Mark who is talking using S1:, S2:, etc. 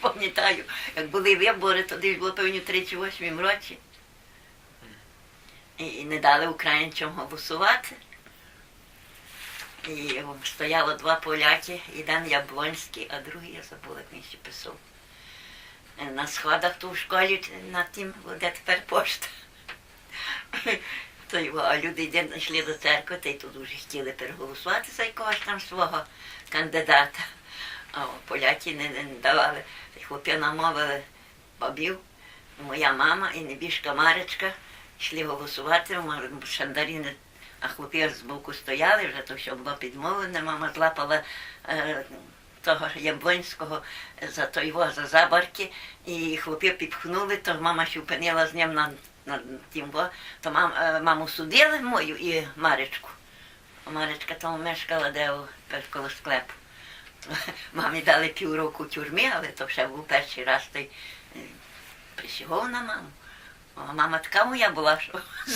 S1: Пам'ятаю, як були вибори, тоді ж було певні 38 році. І не дали українцям голосувати. І стояло два поляки, один Яблонський, а другий я забула, як він ще писав. Е, На сходах тут в школі на тим, де тепер пошта. То його, а люди йшли до церкви, та й тут вже хотіли переголосувати за якогось там свого кандидата. А поляки не, не давали. Й намовили бабів, моя мама і небіжка Маречка йшли голосувати, шандаріни, а хлопці з боку стояли, вже то все було підмовлене, мама злапала е, того Яблонського за то його за забарки, і хлопці підпхнули, то мама ще впинила з ним на, на во, то мам, е, маму судили мою і Маречку. Маречка там мешкала, де коло склепу. Мамі дали півроку тюрми, але то ще був перший раз той е, присягов на маму. А мама така моя була, що